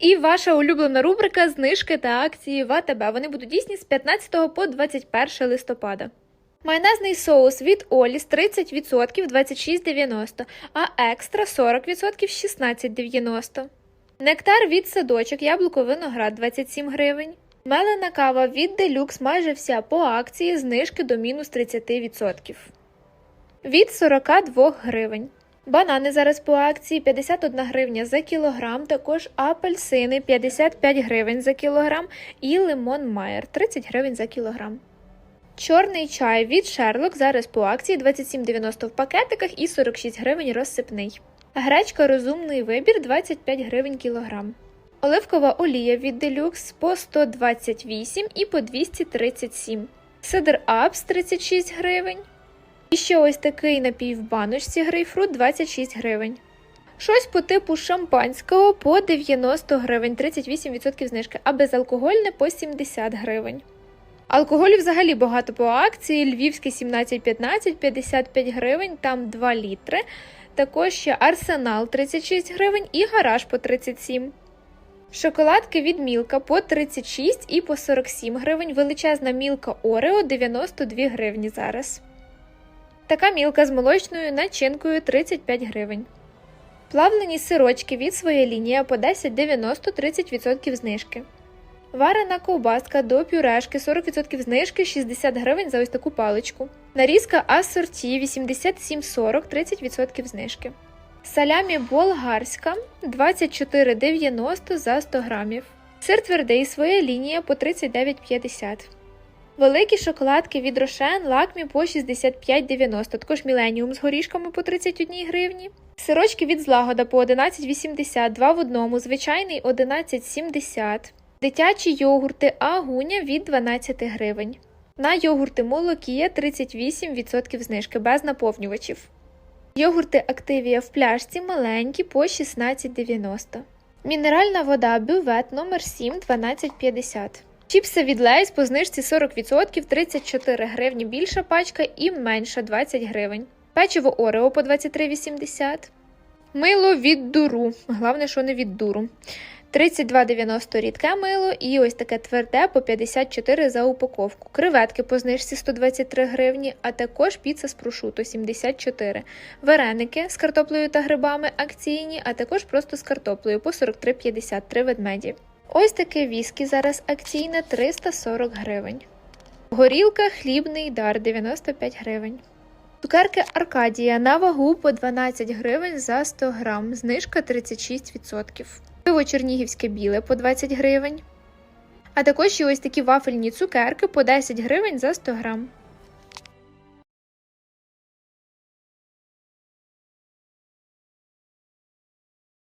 І ваша улюблена рубрика знижки та акції в АТБ. Вони будуть дійсні з 15 по 21 листопада. Майонезний соус від Оліс 30% 26,90, а екстра 40% 16,90. Нектар від садочок, яблуко виноград 27 гривень. Мелена кава від Делюкс майже вся по акції знижки до мінус 30%. Від 42 гривень. Банани зараз по акції 51 гривня за кілограм, також апельсини 55 гривень за кілограм і лимон Майер 30 гривень за кілограм. Чорний чай від Шерлок зараз по акції 27,90 в пакетиках і 46 гривень розсипний. Гречка розумний вибір 25 гривень кілограм. Оливкова олія від Делюкс по 128 і по 237. Сидр Апс 36 гривень. І ще ось такий напій в баночці грейпфрут 26 гривень. Щось по типу шампанського по 90 гривень, 38% знижки, а безалкогольне по 70 гривень. Алкоголю взагалі багато по акції. Львівський 17,15, 55 гривень, там 2 літри. Також ще Арсенал 36 гривень і гараж по 37. Шоколадки від Мілка по 36 і по 47 гривень. Величезна мілка Орео 92 гривні зараз. Така мілка з молочною начинкою 35 гривень. Плавлені сирочки від своєї лінії по 10,90 30% знижки. Варена ковбаска до пюрешки 40% знижки 60 гривень за ось таку паличку. Нарізка асорті 87,40 30% знижки. Салямі болгарська 24,90 за 100 грамів. Сир твердий своя лінія по 39,50. Великі шоколадки від Рошен лакмі по 65,90, також міленіум з горішками по 31 гривні. Сирочки від злагода по 11,80, 2 в одному, звичайний 11,70. Дитячі йогурти Агуня від 12 гривень. На йогурти Молокія 38% знижки без наповнювачів. Йогурти Активія в пляшці маленькі по 16,90. Мінеральна вода бювет номер 7 12,50. Чіпси від Лейс по знижці 40%, 34 гривні більша пачка і менша 20 гривень. Печиво Орео по 23,80. Мило від дуру. Головне, що не від дуру. 32,90 рідке мило і ось таке тверде по 54 за упаковку. Креветки по знижці 123 гривні, а також піца з прошуто 74. Вареники з картоплею та грибами акційні, а також просто з картоплею по 43,53 ведмеді. Ось таке віскі зараз акційне 340 гривень. Горілка хлібний дар 95 гривень. Цукерки Аркадія на вагу по 12 гривень за 100 грам, знижка 36%. Пиво Чернігівське біле по 20 гривень. А також є ось такі вафельні цукерки по 10 гривень за 100 грам.